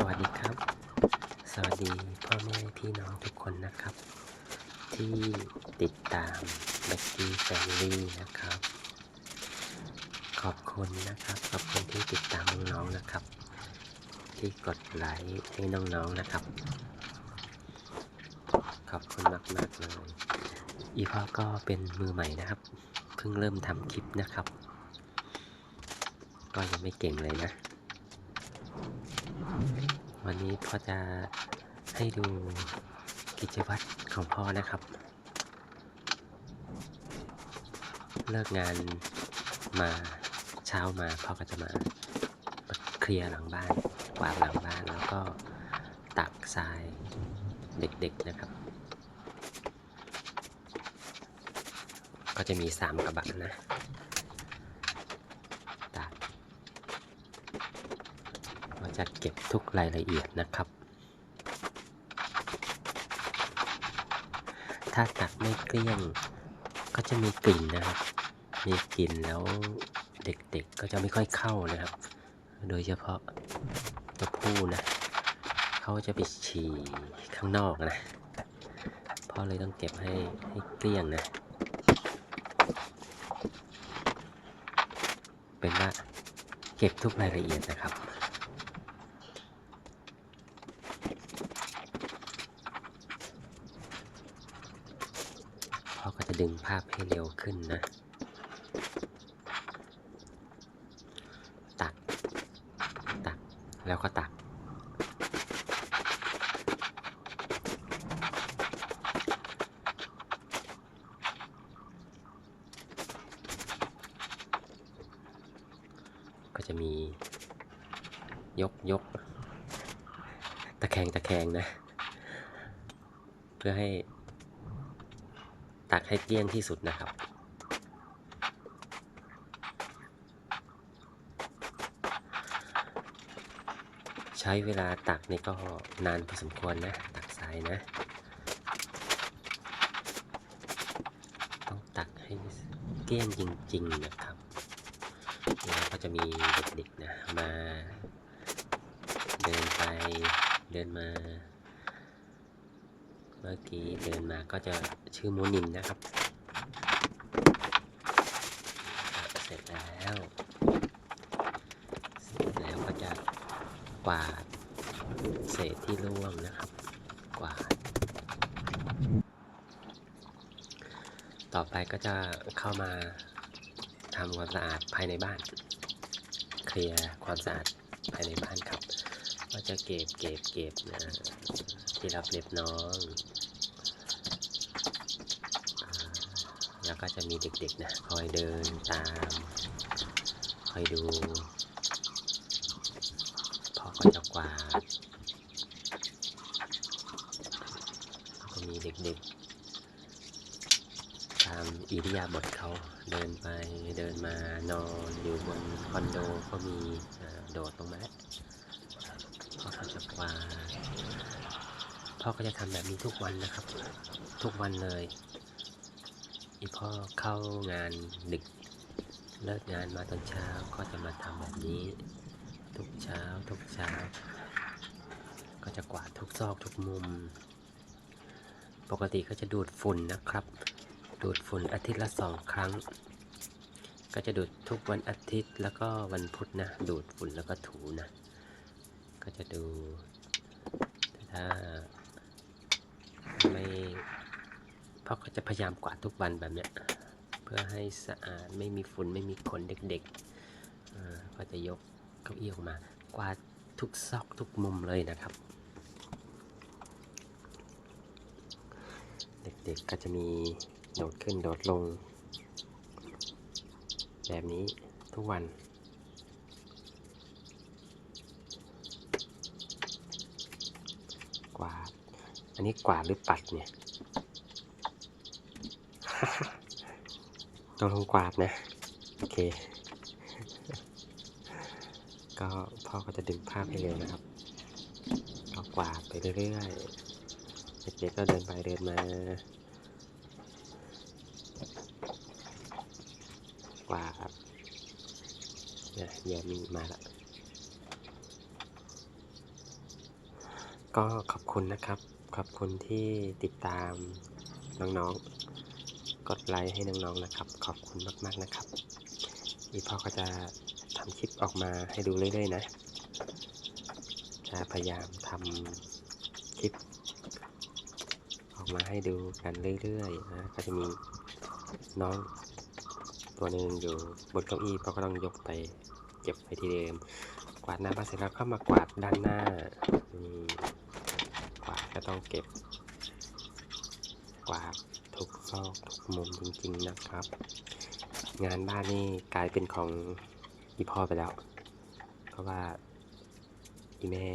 สวัสดีครับ สวัสดีพ่อแม่พี่น้องทุกคนนะครับ ที่ติดตามแบ็กกี้แฟมิลี่นะครับ ขอบคุณนะครับ ขอบคุณที่ติดตามน้องๆนะครับ ที่กดไลค์ให้น้องๆนะครับ ขอบคุณมากๆเลยอีพ่อก็เป็นมือใหม่นะครับ เพิ่งเริ่มทำคลิปนะครับ ก็ยังไม่เก่งเลยนะ วันนี้พ่อจะให้ดูกิจวัตรของพ่อนะครับ เลิกงานมาเช้ามาพ่อก็จะมาเคลียร์หลังบ้านกวาดหลังบ้านแล้วก็ตักทรายเด็กๆนะครับ ก็จะมีสามกระบะนะตัก เรา จะเก็บทุกรายละเอียดนะครับ ถ้าตักไม่เกลี้ยงก็จะมีกลิ่นนะครับ มีกลิ่นแล้วเด็กๆก็จะไม่ค่อยเข้านะครับ โดยเฉพาะตัวผู้นะเขาจะไปฉี่ข้างนอกนะพ่อเลยต้องเก็บให้ให้เกลี้ยงนะ เป็นว่าเก็บทุกรายละเอียดนะครับ พ่อก็จะดึง ภาพให้เร็วขึ้นนะ ตัก ตัก แล้วก็ตัก ก็จะมียกยกตะแคงตะแคงนะ เพื่อให้ ตักให้เกลี้ยงที่สุดนะครับใช้เวลาตักนี่ก็นานพอสมควรนะ ตักทรายนะ ต้องตักให้เกลี้ยงจริง ๆ นะครับแล้วก็จะมีเด็กๆนะ มา เดินไปเดินมา มื่อกี้เดินมาก็จะชื่อโมนินนะครับ เสร็จแล้วเสร็จแล้วก็จะกวาดเศษที่ร่วงนะครับ กวาด ต่อไปก็จะเข้ามาทำความสะอาดภายในบ้าน เคลียร์ความสะอาดภายในบ้านครับ ก็จะเก็บเก็บเก็บนะที่รับเล็บน้องอ่า แล้วก็จะมีเด็กๆนะคอยเดินตาม คอยดูพ่อก็จะกวาดก็มีเด็กๆ ตามอิริยาบถเขาเดินไปเดินมานอนอยู่บนคอนโดก็มีโดดลงมาแล้วพ่อก็จะกวาดพ่อก็จะทำแบบนี้ทุกวันนะครับ ทุกวันเลย อีพ่อเข้างานดึก เลิกงานมาตอนเช้าก็จะมาทำแบบนี้ ทุกเช้าทุกเช้า ก็จะกวาดทุกซอกทุกมุม ปกติก็จะดูดฝุ่นนะครับ ดูดฝุ่นอาทิตย์ละสองครั้ง ก็จะดูดทุกวันอาทิตย์แล้วก็วันพุธนะ ดูดฝุ่นแล้วก็ถูนะ ก็จะดูถ้าไม่ พ่อก็จะพยายามกวาดทุกวันแบบเนี้ยเพื่อให้สะอาดไม่มีฝุ่นไม่มีขนเด็กๆอ่าก็จะยกเก้าอี้ออกมากวาดทุกซอกทุกมุมเลยนะครับ เด็กๆก็จะมีโดดขึ้นโดดลง แบบนี้ทุกวันกวาด อันนี้กวาดหรือปัดเนี่ย ต้องลงกวาดนะ โอเค ก็พ่อก็จะดึงภาพให้เร็วนะครับก็กวาดไปเรื่อยๆ เด็กๆก็เดินไปเดินมา กวาดเนี่ยเยมีมาละก็ขอบคุณนะครับ ขอบคุณที่ติดตามน้องๆ กดไลค์ให้น้องๆนะครับ ขอบคุณมากๆนะครับอีพ่อก็จะทำคลิปออกมาให้ดูเรื่อยๆนะ จะพยายามทำคลิป ออกมาให้ดูกันเรื่อยๆนะก็จะมีน้องตัวหนึ่งอยู่บนเก้าอี้พ่อก็ต้องยกไปเก็บไปที่เดิม กวาดน้ำมาเสร็จแล้วก็มากวาดด้านหน้านี่กวาดก็ต้องเก็บ กวาด ซอกทุกมุมจริงๆนะครับ งานบ้านนี่กลายเป็นของอีพ่อไปแล้วเพราะว่าอีแม่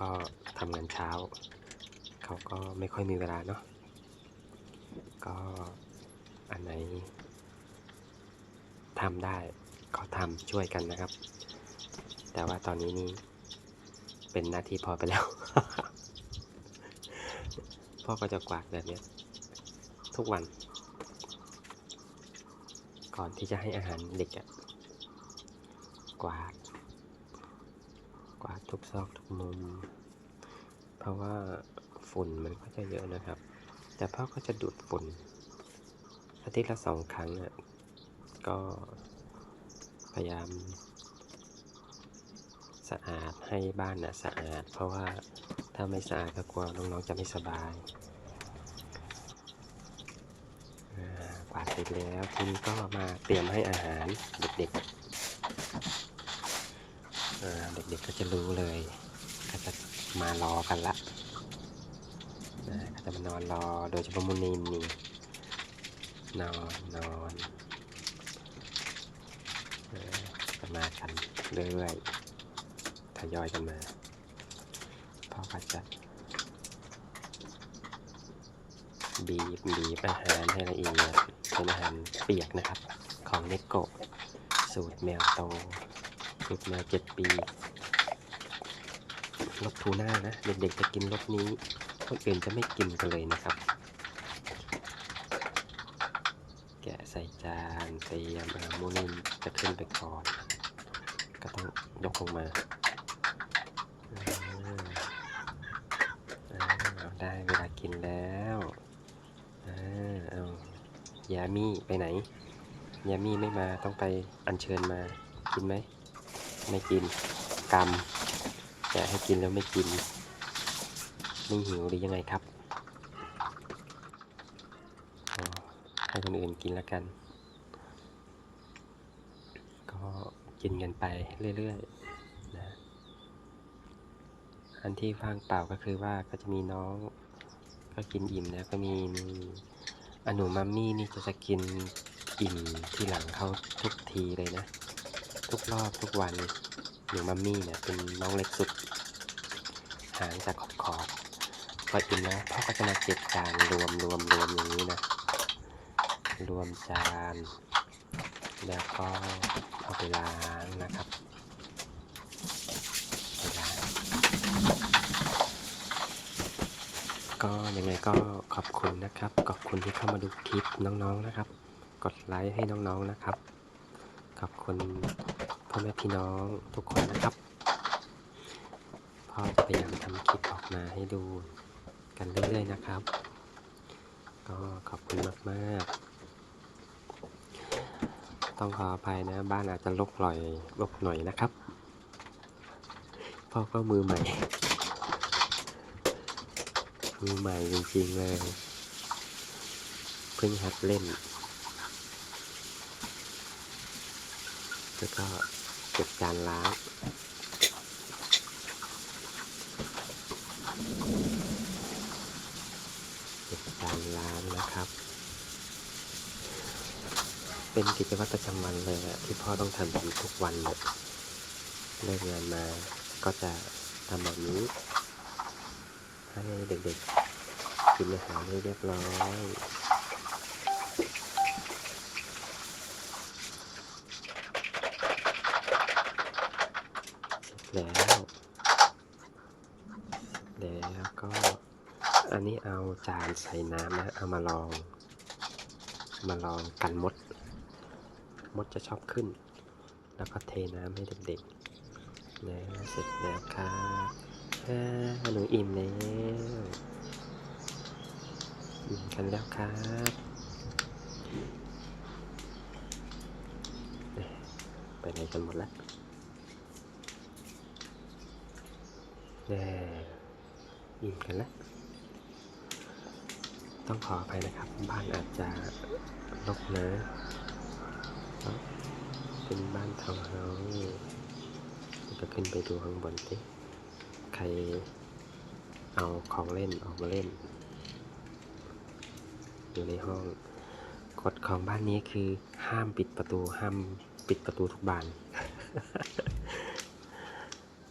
ก็ทำงานเช้า เขาก็ไม่ค่อยมีเวลาเนาะก็อันไหนทำได้ก็ทำช่วยกันนะครับ แต่ว่าตอนนี้นี่เป็นหน้าที่พ่อไปแล้ว พ่อก็จะกวาดแบบนี้ ทุกวัน ก่อนที่จะให้อาหารเด็กอะกวาด กวาดทุกซอกทุกมุม เพราะว่าฝุ่นมันก็จะเยอะนะครับ แต่พ่อก็จะดูดฝุ่นอาทิตย์ละสองครั้งอะก็พยายามสะอาดให้บ้านนะสะอาด เพราะว่าถ้าไม่สะอาดก็กลัวน้องๆจะไม่สบายอ่ากวาดเส ร็จแล้วทีนี้ก็มาเตรียมให้อาหารเด็กๆเด็กๆก็จะรู้เลยก็จะมารอกันละก็จะมานอนรอโดยเฉพาะมุนินนี่นอนนอนจะมากันเรื่อยๆทยอยกันมาพ่อก็จะ บีบบีบอาหารให้ละเอียดเป็นอาหารเปียกนะครับ ของเนโกะสูตรแมวโตสูตรแมวเจ็ดปีรสทูน่านะ เด็กๆจะกินรสนี้ คนอื่นจะไม่กินกันเลยนะครับ แกะใส่จานเตรียมอามูนินจะขึ้นไปก่อน ก็ต้องยกลงมาอ่าเอาได้เวลากินแล้วอ่าเอา ยามี่ไปไหน ยามี่ไม่มาต้องไปอัญเชิญมา กินไหม ไม่กิน กรรมแต่ให้กินแล้วไม่กิน ไม่หิวหรือยังไงครับ ให้คนอื่นกินแล้วกัน ก็กินกันไปเรื่อยๆนะ อันที่ว่างเปล่าก็คือว่าก็จะมีน้องก็กินอิ่มแล้วก็มีมี อหนูมัมมี่นี่จะจะกินอิ่มที่หลังเขาทุกทีเลยนะ ทุกรอบทุกวันหนูมัมมี่เนี่ยเป็นน้องเล็กสุด หางจากขอบขอบพออิ่มแล้วพ่อก็จะมาเก็บจานรวมรวมรวมอย่างนี้นะ รวมจาน แล้วก็เอาไปล้างนะครับไปล้างก็ยังไงก็ อบคุณนะครับ ขอบคุณที่เข้ามาดูคลิปน้องๆนะครับ กดไลค์ให้น้องๆนะครับ ขอบคุณพ่อแม่พี่น้องทุกคนนะครับพ่อจะพยายามทำคลิปออกมาให้ดูกันเรื่อยๆนะครับ ก็ขอบคุณมากๆ ต้องขออภัยนะ บ้านอาจจะลกหน่อยลกหน่อยนะครับพ่อก็มือใหม่ มือใหม่จริงๆเลย เพิ่งหัดเล่น แล้วก็เก็บจานล้างเก็บจานล้างนะครับ เป็นกิจวัตรประจำวันเลยอะที่พ่อต้องทำทุกวันเลยเลิกงานมาก็จะทำแบบนี้ ให้เด็กๆกินอาหารให้เรียบร้อยแล้วแล้วก็ อันนี้เอาจานใส่น้ำนะ เอามาลอง มาลองกันมด มดจะชอบขึ้น แล้วก็เทน้ำให้เด็กๆนะเสร็จแล้วครับ อ่าหนูอิ่มแล้วอิ่มกันแล้วครับไปไหนกันหมดแล้วแน่อิ่มกันแล้วต้องขออภัยนะครับ บ้านอาจจะรกนะเพราะเป็นบ้านทาวน์เฮาส์ก็ขึ้นไปดูข้างบนสิ ครเอาของเล่นออกมาเล่น อยู่ในห้องกฎของบ้านนี้คือห้ามปิดประตูห้ามปิดประตูทุกบาน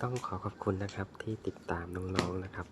ต้องขอขอบคุณนะครับที่ติดตามน้องๆนะครับ